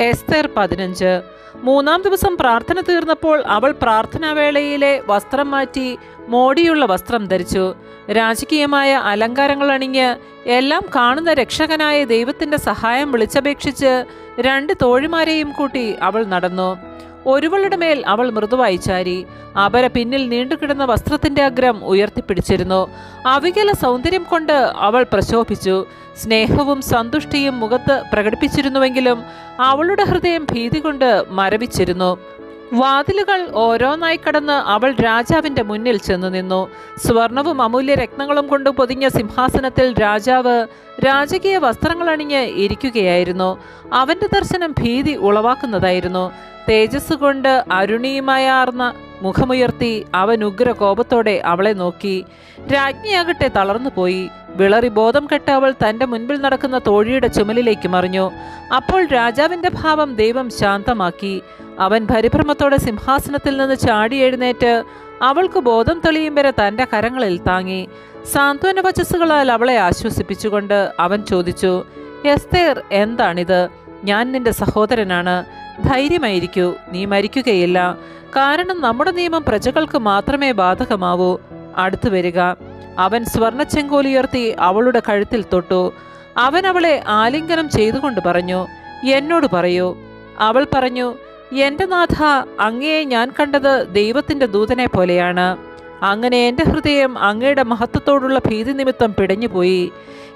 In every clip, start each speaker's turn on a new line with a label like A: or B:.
A: എസ്തേർ പതിനഞ്ച്. മൂന്നാം ദിവസം പ്രാർത്ഥന തീർന്നപ്പോൾ അവൾ പ്രാർത്ഥനാവേളയിലെ വസ്ത്രം മാറ്റി മോടിയുള്ള വസ്ത്രം ധരിച്ചു. രാജകീയമായ അലങ്കാരങ്ങൾ അണിഞ്ഞ് എല്ലാം കാണുന്ന രക്ഷകനായ ദൈവത്തിന്റെ സഹായം വിളിച്ചപേക്ഷിച്ച് രണ്ട് തോഴിമാരെയും കൂട്ടി അവൾ നടന്നു. ഒരുവളുടെ മേൽ അവൾ മൃദുവായി ചാരി അപര പിന്നിൽ നീണ്ടുകിടന്ന വസ്ത്രത്തിന്റെ അഗ്രം ഉയർത്തിപ്പിടിച്ചിരുന്നു. അവികല സൗന്ദര്യം കൊണ്ട് അവൾ പ്രശോഭിച്ചു. സ്നേഹവും സന്തുഷ്ടിയും മുഖത്ത് പ്രകടിപ്പിച്ചിരുന്നുവെങ്കിലും അവളുടെ ഹൃദയം ഭീതി കൊണ്ട് മരവിച്ചിരുന്നു. വാതിലുകൾ ഓരോന്നായി കടന്ന് അവൾ രാജാവിന്റെ മുന്നിൽ ചെന്നു നിന്നു. സ്വർണവും അമൂല്യ രത്നങ്ങളും കൊണ്ട് പൊതിഞ്ഞ സിംഹാസനത്തിൽ രാജാവ് രാജകീയ വസ്ത്രങ്ങൾ അണിഞ്ഞ് ഇരിക്കുകയായിരുന്നു. അവന്റെ ദർശനം ഭീതി ഉളവാക്കുന്നതായിരുന്നു. തേജസ് കൊണ്ട് അരുണിയുമായാർന്ന മുഖമുയർത്തി അവൻ ഉഗ്ര കോപത്തോടെ അവളെ നോക്കി. രാജ്ഞിയാകട്ടെ തളർന്നുപോയി വിളറി ബോധം കെട്ട് അവൾ തന്റെ മുൻപിൽ നടക്കുന്ന തോഴിയുടെ ചുമലിലേക്ക് മറിഞ്ഞു. അപ്പോൾ രാജാവിന്റെ ഭാവം ദൈവം ശാന്തമാക്കി. അവൻ പരിഭ്രമത്തോടെ സിംഹാസനത്തിൽ നിന്ന് ചാടി എഴുന്നേറ്റ് അവൾക്ക് ബോധം തെളിയും വരെ തന്റെ കരങ്ങളിൽ താങ്ങി. സാന്ത്വന വചസ്സുകളാൽ അവളെ ആശ്വസിപ്പിച്ചുകൊണ്ട് അവൻ ചോദിച്ചു എസ്തേർ എന്താണിത്? ഞാൻ നിന്റെ സഹോദരനാണ്. ധൈര്യമായിരിക്കൂ. നീ മരിക്കുകയില്ല. കാരണം നമ്മുടെ നിയമം പ്രജകൾക്ക് മാത്രമേ ബാധകമാവൂ. അടുത്തു വരിക. അവൻ സ്വർണ ചെങ്കോലുയർത്തി അവളുടെ കഴുത്തിൽ തൊട്ടു. അവൻ അവളെ ആലിംഗനം ചെയ്തുകൊണ്ട് പറഞ്ഞു എന്നോട് പറയൂ. അവൾ പറഞ്ഞു എന്റെ നാഥ അങ്ങയെ ഞാൻ കണ്ടത് ദൈവത്തിന്റെ ദൂതനെ പോലെയാണ്. അങ്ങനെ എന്റെ ഹൃദയം അങ്ങയുടെ മഹത്വത്തോടുള്ള ഭീതി നിമിത്തം പിടഞ്ഞുപോയി.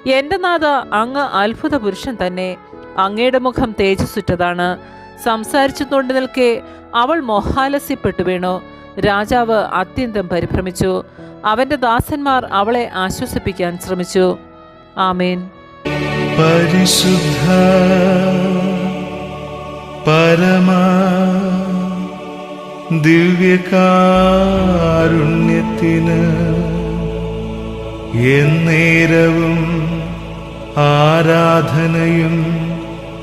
A: എന്റെ നാഥ അങ്ങ് അത്ഭുത പുരുഷൻ തന്നെ. അങ്ങയുടെ മുഖം തേജസ്സുറ്റതാണ്. സംസാരിച്ചു തൊണ്ടു നിൽക്കെ അവൾ മൊഹാലസ്യപ്പെട്ടു വീണു. രാജാവ് അത്യന്തം പരിഭ്രമിച്ചു. അവന്റെ ദാസന്മാർ അവളെ ആശ്വസിപ്പിക്കാൻ ശ്രമിച്ചു. ആമേൻ.
B: പരിശുദ്ധ പരമ ദിവ്യകാരുണ്യത്തിന് എന്നേരവും ആരാധനയും